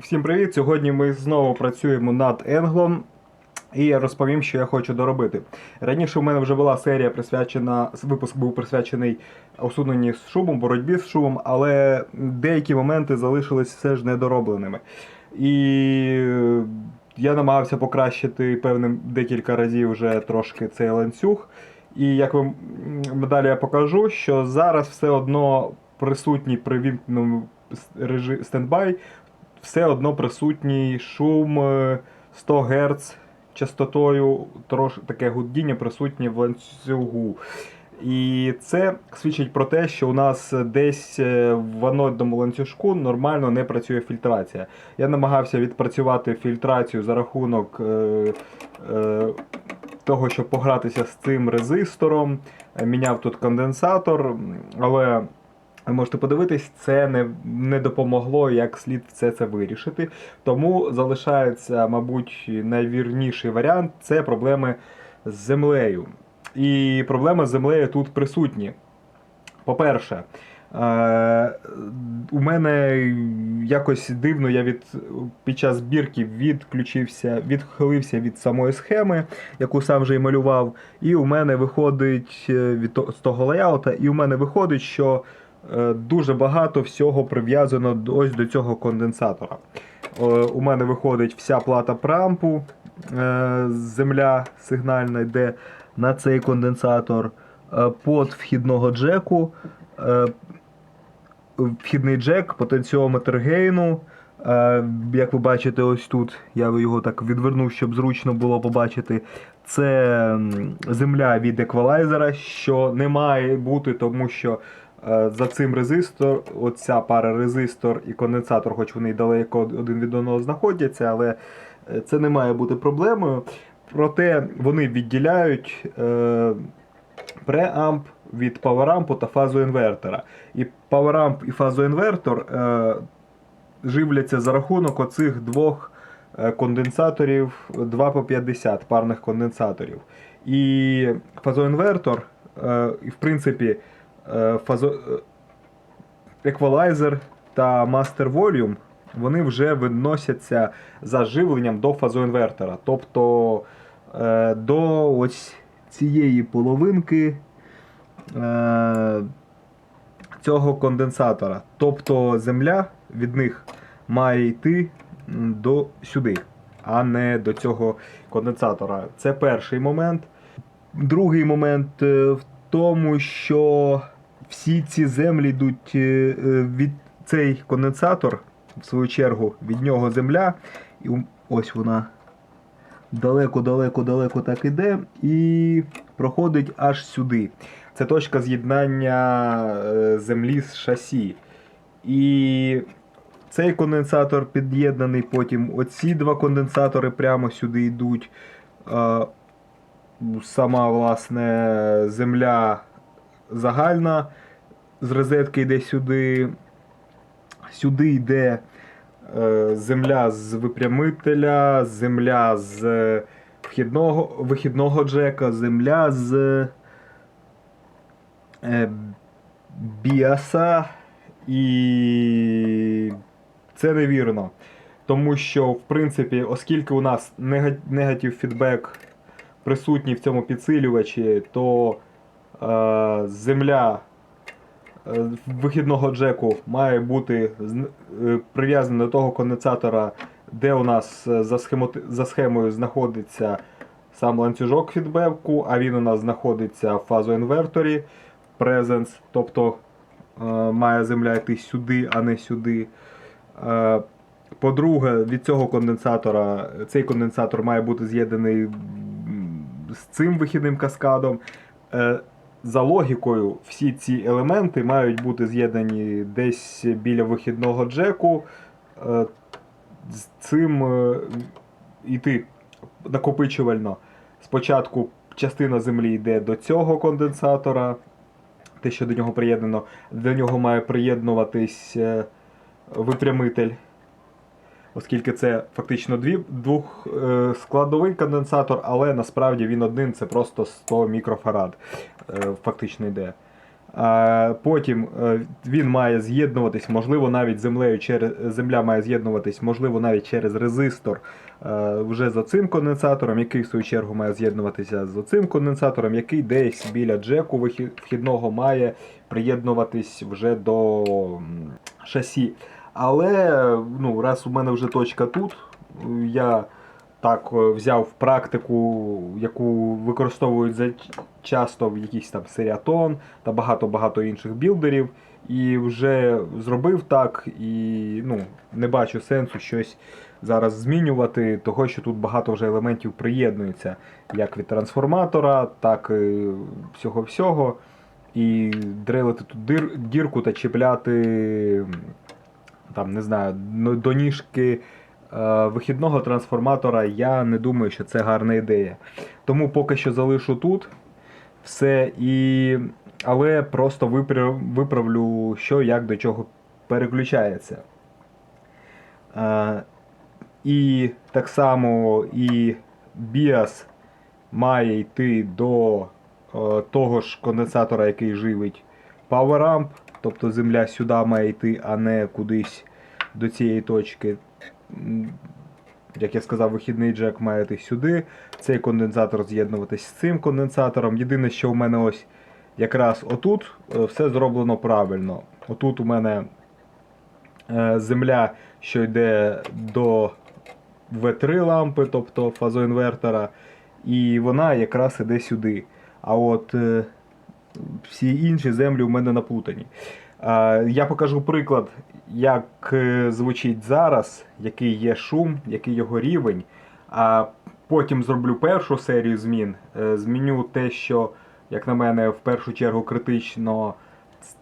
Всім привіт! Сьогодні ми знову працюємо над Енглом. І я розповім, що я хочу доробити. Раніше у мене вже була серія присвячена, випуск був присвячений усуненні з шумом, боротьбі з шумом, але деякі моменти залишились все ж недоробленими. І я намагався покращити певним декілька разів вже трошки цей ланцюг. І як вам далі я покажу, що зараз все одно присутній при вімкненому стендбай, все одно присутній шум е, 100 Гц частотою, трош, таке гудіння присутнє в ланцюгу. І це свідчить про те, що у нас десь е, в анодному ланцюжку нормально не працює фільтрація. Я намагався відпрацювати фільтрацію за рахунок е, е, того, щоб погратися з цим резистором. Е, Міняв тут конденсатор, але ви можете подивитись, це не, не допомогло як слід все це вирішити. Тому залишається, мабуть, найвірніший варіант це проблеми з землею. І проблеми з землею тут присутні. По-перше, е, у мене якось дивно, я від, під час збірки відключився, відхилився від самої схеми, яку сам вже і малював. І у мене виходить е, від того леяута, і у мене виходить, що дуже багато всього прив'язано ось до цього конденсатора. Е, У мене виходить вся плата прампу, е, земля сигнальна йде на цей конденсатор, е, под вхідного джеку, е, вхідний джек, потенціометр гейну. Е, Як ви бачите, ось тут я його так відвернув, щоб зручно було побачити. Це земля від еквалайзера, що не має бути, тому що е, за цим резистор, оця пара резистор і конденсатор, хоч вони далеко один від одного знаходяться, але е, це не має бути проблемою. Проте вони відділяють е, преамп від паверампу та фазоінвертора. І паверамп і фазоінвертор е, живляться за рахунок оцих двох е, конденсаторів 2 по 50 парних конденсаторів. І фазоінвертор, е, в принципі, е, фазо... е, еквалайзер та мастер волюм вони вже відносяться за живленням до фазоінвертора. Тобто е, до ось цієї половинки е, цього конденсатора. Тобто земля від них має йти до сюди, а не до цього конденсатора. Це перший момент. Другий момент е, в тому, що всі ці землі йдуть е, е, від цей конденсатор, в свою чергу, від нього земля. І ось вона далеко-далеко-далеко так іде і проходить аж сюди. Це точка з'єднання е, землі з шасі. І цей конденсатор під'єднаний, потім оці два конденсатори прямо сюди йдуть. Сама власне земля загальна з розетки йде сюди. Сюди йде е, земля з випрямителя, земля з е, вхідного, вихідного джека, земля з е, біаса. І це невірно. Тому що, в принципі, оскільки у нас нега- негатив фідбек присутній в цьому підсилювачі, то земля е, вихідного джеку має бути е, прив'язана до того конденсатора, де у нас е, за, схемоти- за схемою знаходиться сам ланцюжок фідбеку, а він у нас знаходиться в фазоінверторі Presence, тобто е, має земля йти сюди, а не сюди. Е, По-друге, від цього конденсатора цей конденсатор має бути з'єднаний з цим вихідним каскадом. За логікою, всі ці елементи мають бути з'єднані десь біля вихідного джеку. Е, З цим е, йти накопичувально. Спочатку частина землі йде до цього конденсатора, те, що до нього приєднано. До нього має приєднуватись е, випрямитель, оскільки це фактично дві, двохскладовий конденсатор, але насправді він один це просто 100 мікрофарад е, фактично йде. Потім е, він має з'єднуватись, можливо, навіть землею через земля має з'єднуватись, можливо, навіть через резистор е, вже з оцим конденсатором, який в свою чергу має з'єднуватися з оцим конденсатором, який десь біля джеку вхідного має приєднуватись вже до шасі. Але ну, раз у мене вже точка тут, я так е, взяв практику, яку використовують за часто в якийсь там серіатон та багато-багато інших білдерів. І вже зробив так, і ну, не бачу сенсу щось зараз змінювати, того що тут багато вже елементів приєднується, як від трансформатора, так і всього-всього. І дрелити тут дірку та чіпляти там, не знаю, ну, до ніжки е, вихідного трансформатора, я не думаю, що це гарна ідея. Тому поки що залишу тут все і. Але просто виправлю, що як до чого переключається. Е, і так само і BIAS має йти до е, того ж конденсатора, який живить PowerAmp. Тобто земля сюди має йти, а не кудись до цієї точки. Як я сказав, вихідний джек має йти сюди. Цей конденсатор з'єднуватись з цим конденсатором. Єдине, що у мене ось якраз отут е, все зроблено правильно. Отут у мене е, земля, що йде до V3 лампи, тобто фазоінвертора, і вона якраз іде сюди. А от е, всі інші землі у мене наплутані. Я покажу приклад, як е, звучить зараз, який є шум, який його рівень. А потім зроблю першу серію змін. Е, Зміню те, що, як на мене, в першу чергу критично,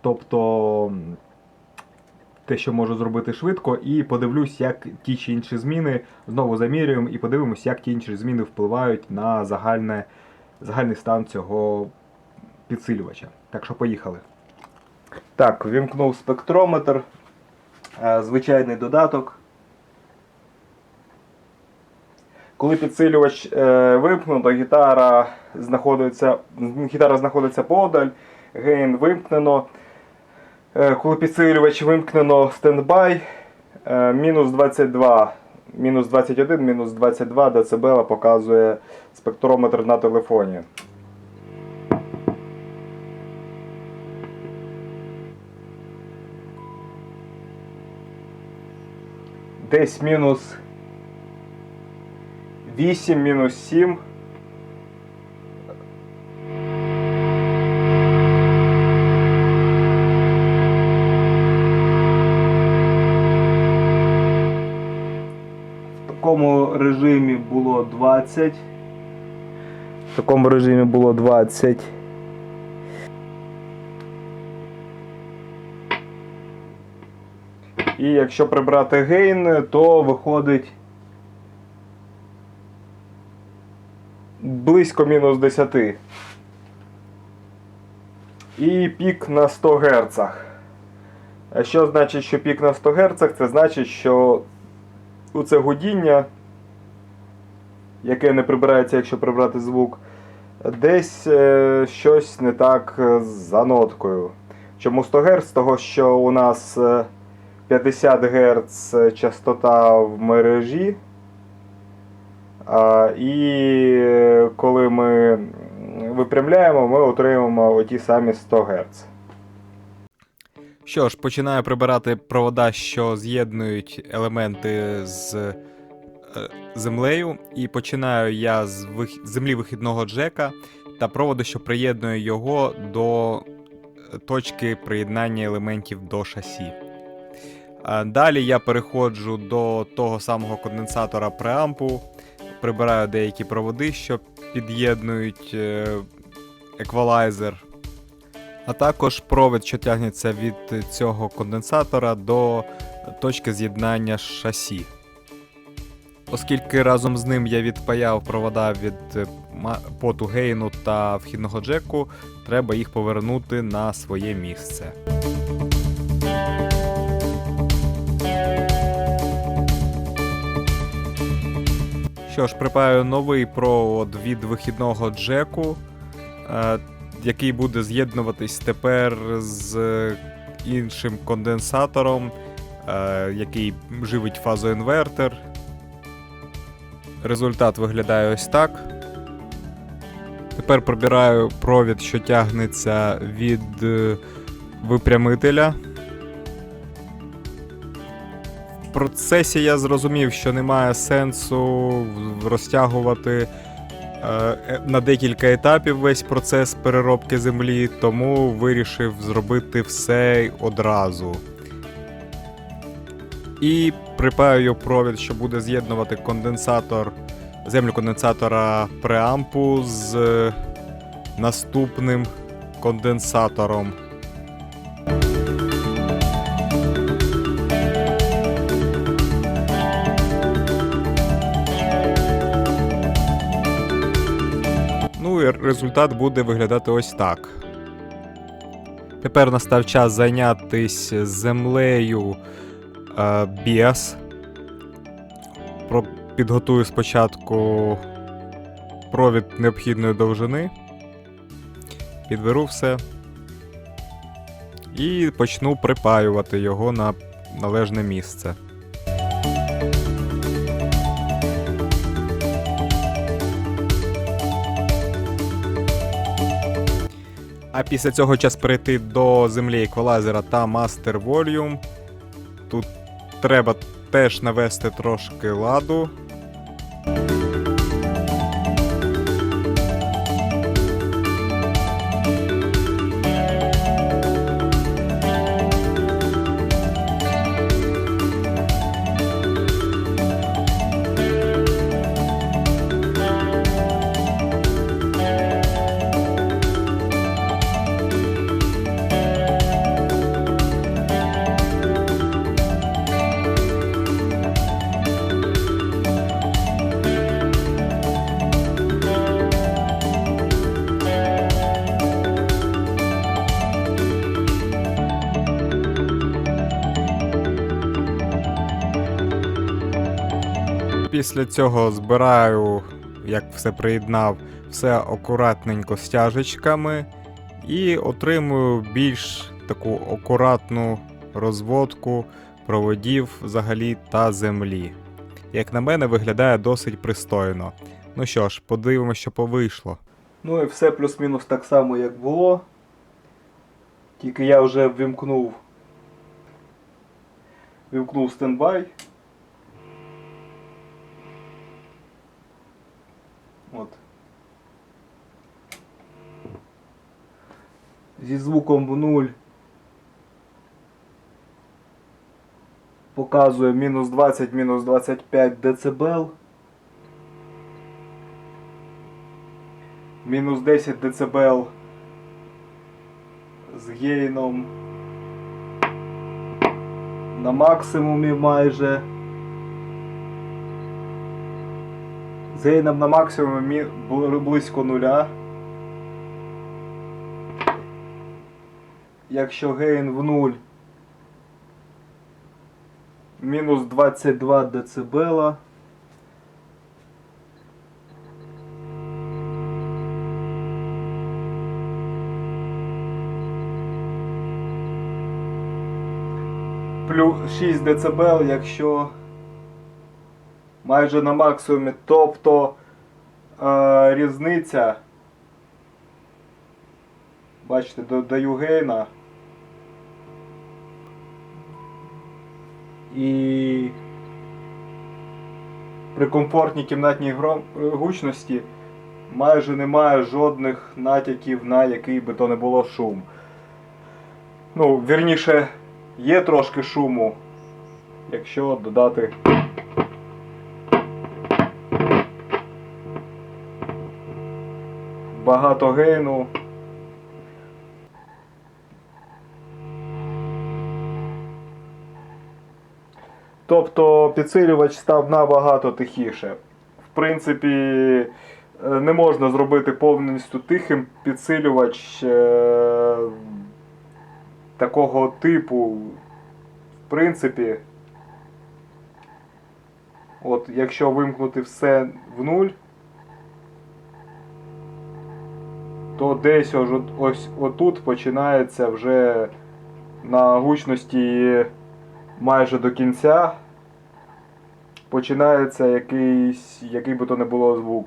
тобто те, що можу зробити швидко, і подивлюсь, як ті чи інші зміни знову замірюємо і подивимось, як ті інші зміни впливають на загальне, загальний стан цього підсилювача. Так що поїхали. Так, вімкнув спектрометр, е, звичайний додаток. Коли підсилювач е, вимкнуто, гітара знаходиться, гітара знаходиться подаль, гейн вимкнено. Е, коли підсилювач вимкнено стендбай, мінус 22, мінус 21, мінус 22 дБ показує спектрометр на телефоні. Десь мінус 8, мінус 7. В такому режимі було 20. В такому режимі було 20. І якщо прибрати гейн, то виходить близько мінус 10. І пік на 100 Гц. Що значить, що пік на 100 Гц? Це значить, що у це гудіння, яке не прибирається, якщо прибрати звук, десь е, щось не так з заноткою. Чому 100 Гц? Того, що у нас е, 50 Гц частота в мережі. І коли ми випрямляємо, ми отримаємо оті самі 100 Гц. Що ж, починаю прибирати провода, що з'єднують елементи з е, землею, і починаю я з вих... землі вихідного джека та проводу, що приєднує його до е, точки приєднання елементів до шасі. Далі я переходжу до того самого конденсатора преампу, прибираю деякі проводи, що під'єднують е, еквалайзер а також провід, що тягнеться від цього конденсатора до точки з'єднання шасі. Оскільки разом з ним я відпаяв провода від е, поту гейну та вхідного джеку, треба їх повернути на своє місце. Що ж, припаю новий провод від вихідного джеку. Е, який буде з'єднуватись тепер з іншим конденсатором, е, який живить фазоінвертер. Результат виглядає ось так. Тепер пробираю провід, що тягнеться від е, випрямителя. Процесі я зрозумів, що немає сенсу розтягувати е, на декілька етапів весь процес переробки землі, тому вирішив зробити все одразу. І припаю провід, що буде з'єднувати конденсатор, землю конденсатора преампу з е, наступним конденсатором. І результат буде виглядати ось так. Тепер настав час зайнятися землею е, BS. Про, підготую спочатку провід необхідної довжини. Підберу все. І почну припаювати його на належне місце. А після цього час перейти до землі еквалайзера та Master Volume. Тут треба теж навести трошки ладу. Після цього збираю, як все приєднав, все акуратненько стяжечками і отримую більш таку акуратну розводку проводів взагалі та землі. Як на мене, виглядає досить пристойно. Ну що ж, подивимося, що повийшло. Ну і все плюс-мінус так само, як було. Тільки я вже ввімкнув. Вімкнув стендбай. От. Зі звуком в нуль. Показує мінус 20, мінус 25 дБ. Мінус 10 дБ з гейном на максимумі майже. З гейном на максимумі близько нуля. Якщо гейн в нуль мінус 22 дБ. плюс 6 дБ, якщо майже на максимумі. Тобто е, різниця. Бачите, додаю гейна. І при комфортній кімнатній гучності майже немає жодних натяків на який би то не було шум. Ну, вірніше, є трошки шуму, якщо додати. Багато гейну. Тобто підсилювач став набагато тихіше. В принципі, е, не можна зробити повністю тихим підсилювач е, такого типу. В принципі, от якщо вимкнути все в нуль, то десь ось, ось отут починається вже на гучності майже до кінця. Починається якийсь, який би то не було звук.